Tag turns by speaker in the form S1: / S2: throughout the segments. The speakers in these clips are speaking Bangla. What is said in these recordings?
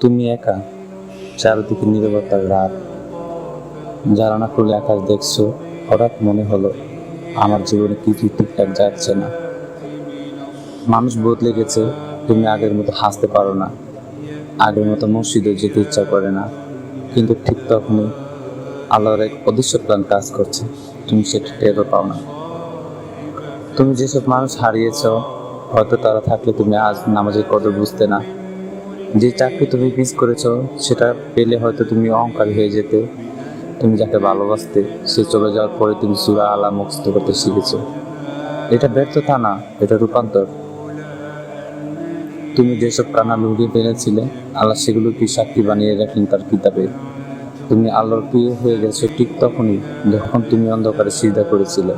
S1: তুমি একা চারিদিকে নীরবতার রাত। জ্বালানা খুলে আকাশ দেখছ, হঠাৎ মনে হলো আমার জীবনে কিছু ঠিকঠাক যাচ্ছে না। মানুষ বদলে গেছে, তুমি আগের মতো হাসতে পারো না। আগের মতো মসজিদে যেতে ইচ্ছা করে না। কিন্তু ঠিক তখনই আল্লাহর এক অদৃশ্য প্ল্যান কাজ করছে। তুমি সেটা টেরও পাও না। তুমি যেসব মানুষ হারিয়েছ, হয়তো তারা থাকলে তুমি আজ নামাজের কদর বুঝতে না। যে চাকরি তুমি মিস করেছ, সেটা পেলে হয়তো তুমি অহংকারী হয়ে যেতে। তুমি যাকে ভালোবাসতে, সে চলে যাওয়ার পরে তুমি সুরা আলা মুখস্থ করতে শিখেছ। এটা ব্যর্থতা না, এটা রূপান্তর। তুমি যেসব কান্না লুকিয়ে ফেলেছিলে, আল্লাহ সেগুলো কি সাক্ষী বানিয়ে রাখেন তার কিতাবে। তুমি আল্লাহর প্রিয় হয়ে গেছো ঠিক তখনই, যখন তুমি অন্ধকারে সিদ্ধা করেছিলে।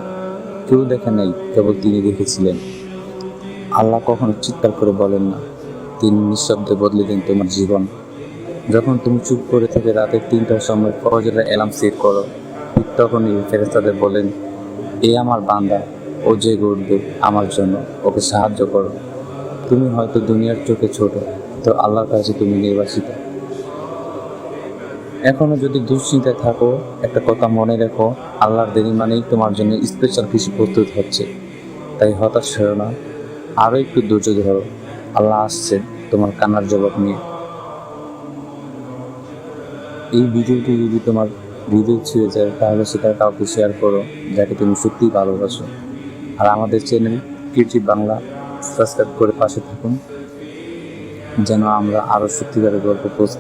S1: কেউ দেখে নাই, কেবল তিনি দেখেছিলেন। আল্লাহ কখনো চিৎকার করে বলেন না। তিনি নিঃশব্দে বদলে দেন তোমার জীবন। যখন তুমি চুপ করে থেকে রাতের তিনটার সময় ফজরের অ্যালার্ম সেট করো, ঠিক তখনই ফেরেস্তাদের বলেন, এ আমার বান্দা, ও যে গড়বে আমার জন্য, ওকে সাহায্য করো। তুমি হয়তো দুনিয়ার চোখে ছোট, তো আল্লাহর কাছে তুমি নির্বাসিত। এখনও যদি দুশ্চিন্তায় থাকো, একটা কথা মনে রেখো, আল্লাহর দেরি মানেই তোমার জন্য স্পেশাল কিছু প্রস্তুত হচ্ছে। তাই হতাশ হয়েও না আরও একটু ধৈর্য ধরো। আল্লাহ আসছে। তোমার কান্নার জবাব নিয়ে। এই ভিডিওটি যদি তোমার হৃদয় ছুঁয়ে যায়, তাহলে সেটা কাউকে শেয়ার করো, যাকে তুমি সত্যিই ভালোবাসো। আর আমাদের চ্যানেল কীর্তি বাংলা সাবস্ক্রাইব করে পাশে থাকুন, যেন আমরা আরও সত্যিকারের গল্প পোস্ট